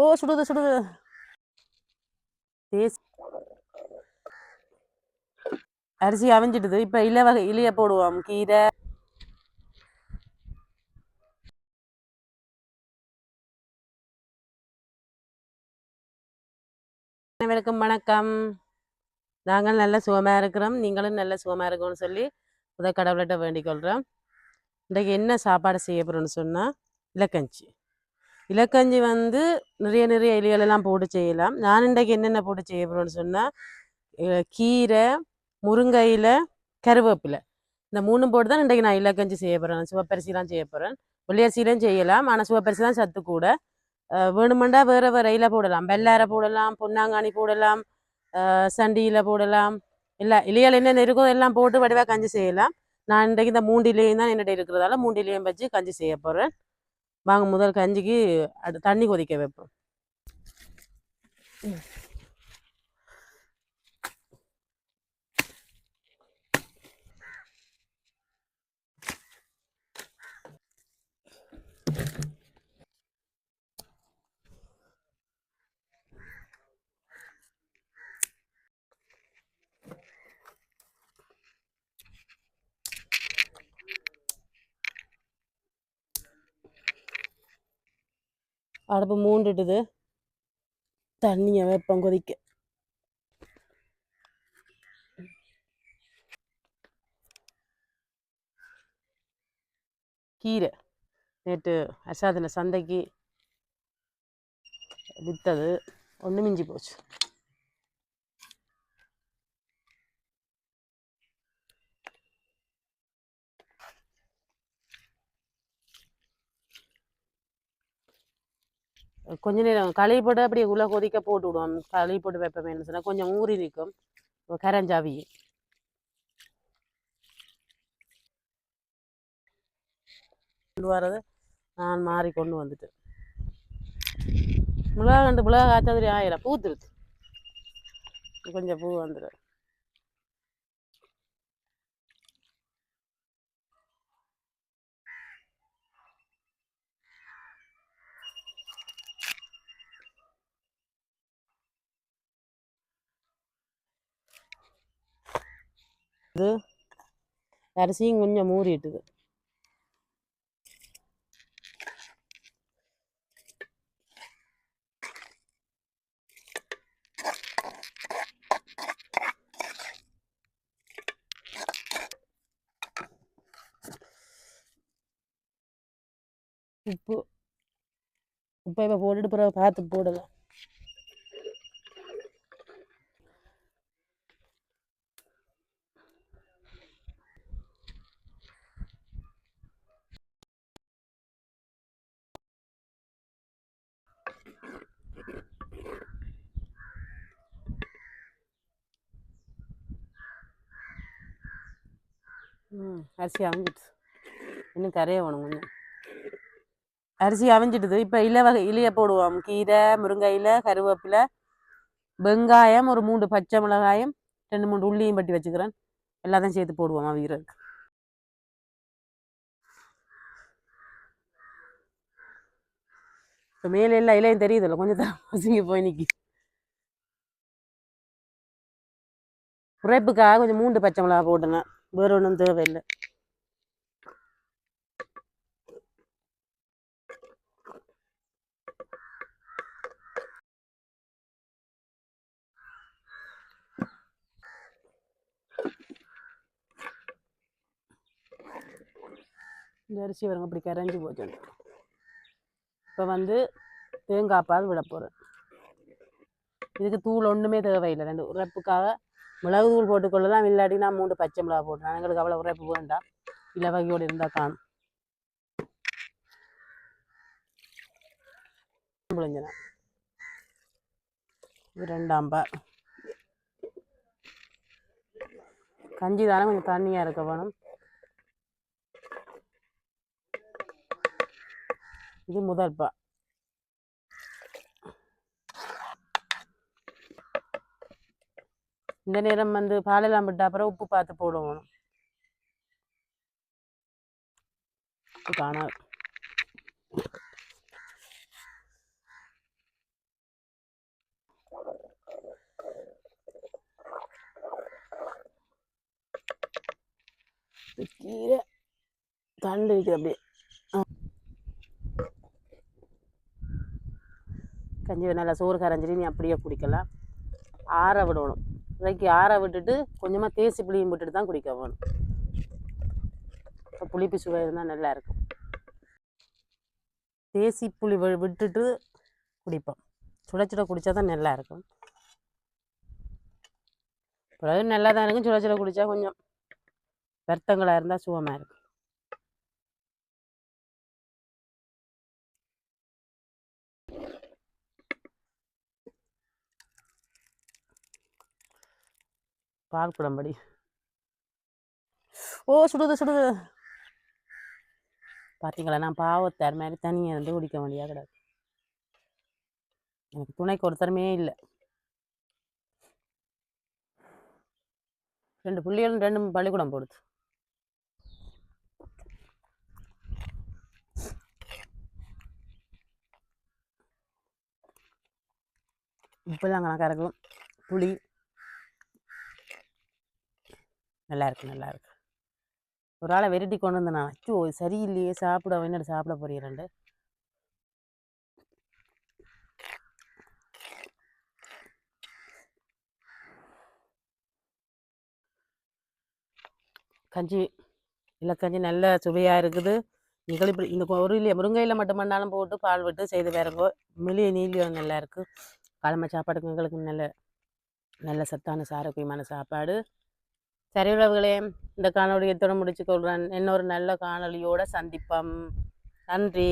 ஓ சுடுது சுடுது. அரிசி அவிஞ்சிடுது. இப்போ இலை வகை இலைய போடுவோம். கீரை. அனைவருக்கும் வணக்கம். நாங்கள் நல்ல சுகமாக இருக்கிறோம். நீங்களும் நல்ல சுகமாக இருக்கணும்னு சொல்லி உத கடவுள்கிட்ட வேண்டிக் கொள்கிறோம் இன்றைக்கு என்ன சாப்பாடு செய்ய போகிறோம்னு சொன்னால் இலக்கஞ்சி. இலக்கஞ்சி வந்து நிறைய நிறைய இலைகளெல்லாம் போட்டு செய்யலாம். நான் இன்றைக்கு என்னென்ன போட்டு செய்ய போகிறோன்னு சொன்னால் கீரை முருங்கையில் கருவேப்பிலை. இந்த மூணு போட்டு தான் இன்றைக்கு நான் இலக்கஞ்சி செய்ய போகிறேன் சிவப்பரிசிலாம் செய்ய போகிறேன் வெள்ளியரிசியிலும் செய்யலாம். ஆனால் சிவப்பரிசி தான் சத்து கூட. வேணுமெண்டா வேறு வேறு இலை போடலாம். வெள்ளாரை போடலாம் பொன்னாங்கானி போடலாம் அஹ் சண்டி இலை போடலாம். இல்லை இலைகள் என்னென்ன இருக்கோ எல்லாம் போட்டு வடிவாக கஞ்சி செய்யலாம். நான் இன்றைக்கு இந்த மூண்டிலையும் தான் என்னிட்ட இருக்கிறதால மூண்டிலையும் வச்சு கஞ்சி செய்ய போகிறேன் வாங்க முதல் கஞ்சிக்கு அது தண்ணி கொதிக்க வைப்போம். அடுப்பு மூண்டுட்டுது. தண்ணியை வைப்போம் கொதிக்க. கீரை. நேற்று அசாதில் சந்தைக்கு விற்றது ஒன்று மிஞ்சி போச்சு. கொஞ்ச நேரம் களி போட்டு அப்படியே உள்ள கொதிக்க போட்டு விடுவோம். களி போட்டு வைப்போமேனு சொன்னால் கொஞ்சம் ஊறி நிற்கும். கரஞ்சாவி. கொண்டு வரது நான் மாறி கொண்டு வந்துட்டேன் மிளகா கண்டு மிளகா காய்ச்சாதிரி ஆயிரம். பூத்துருக்கு கொஞ்சம் பூ வந்துடும் இது அரிசியும் கொஞ்சம் மூறிட்டுது உப்பு. உப்பை இப்போ போட்டுட்டு பிறகு பார்த்து போடலாம். ம் அரிசி அவிஞ்சிட்டு இன்னும் கரைய வேணும் கொஞ்சம். அரிசி அவிஞ்சிட்டுது இப்போ இலை வகை இலையை போடுவோம். கீரை முருங்கை இலை கருவேப்பிலை வெங்காயம் ஒரு மூன்று பச்சை மிளகாயம் ரெண்டு மூணு உள்ளியும் பட்டி வச்சுக்கிறேன். எல்லாத்தையும் சேர்த்து போடுவோம் அவிகிறதுக்கு இப்போ மேலே எல்லாம் இலையும் தெரியுதுல்ல கொஞ்சம் தான் பசங்க போய் நிற்கி உரைப்புக்காக கொஞ்சம் மூன்று பச்சை மிளகா போட்டுனேன். வேற ஒன்றும் தேவையில்லை. இந்த அரிசி வருங்க அப்படி கரைஞ்சி போச்சு. இப்போ வந்து தேங்காய் பால் விட போகிறேன் இதுக்கு தூள் ஒன்றுமே தேவையில்லை. ரெண்டு உரப்புக்காக மிளகு தூள் போட்டுக்கொள்ளலாம் இல்லாட்டி நான் மூன்று பச்சை மிளகா போட்டேன் எங்களுக்கு அவ்வளோ உரைப்பு வேண்டாம். இல்லை வகையோடு இருந்தால் காணும் புழிஞ்சினேன் ரெண்டாம் கஞ்சி தானே கொஞ்சம் தண்ணியாக இருக்க வேணும். இது முதல் பா. இந்த நேரம் வந்து பாலெல்லாம் விட்டா அப்புறம் உப்பு பார்த்து போடுவோம். காணா கீரை தண்டு இருக்குது அப்படியே. கஞ்சி நல்லா சோறு கரைஞ்சிட்டு நீ அப்படியே குடிக்கலாம். ஆற விடணும். இன்றைக்கு ஆற விட்டுட்டு கொஞ்சமாக தேசி புளியும் விட்டுட்டு தான் குடிக்க வேணும். புளிப்பு சுவை இருந்தால் நல்லா இருக்கும். தேசி புளி வி- விட்டுட்டு குடிப்போம். சுட சுட குடித்தா தான் நல்லா இருக்கும். பிறகு நல்லா தான் இருக்கும். சுட சுட குடித்தா கொஞ்சம் வருத்தங்களாக இருந்தால் சுகமாக இருக்கும். பால் குடம்படி ஓ சுடுது சுடுது. பார்த்தீங்களா நான் பாவத்தார் மாதிரி தனியாக இருந்து குடிக்க வேண்டியா கிடக்கு. எனக்கு துணைக்கு ஒருத்தருமே இல்லை. ரெண்டு பிள்ளைகளும் ரெண்டு பள்ளிக்கூடம் போடுது. உப்புலாம் கணக்காக இருக்கும் புளி. நல்லா இருக்கு நல்லா இருக்கு. ஒரு ஆளை வெரைட்டி கொண்டு வந்தேன் அச்சோ சரியில்லையே சாப்பிட வேணும் சாப்பிட போறீரண்டு கஞ்சி இல்லை கஞ்சி நல்ல சுவையாக இருக்குது. நீங்கள் இப்படி இந்த ஒரு இல்லையா முருங்கையில் மட்டும் பண்ணாலும் போட்டு பால் விட்டு செய்து பாருங்கோ. மெளிய நீலியும் நல்லா இருக்குது காலமை சாப்பாடுக்கு எங்களுக்கு நல்ல நல்ல சத்தான சாரோக்கியமான சாப்பாடு. சரி உறவுகளே இந்த காணொலியத்தோடு முடிச்சு கொள்கிறேன். இன்னொரு நல்ல காணொளியோட சந்திப்போம். நன்றி.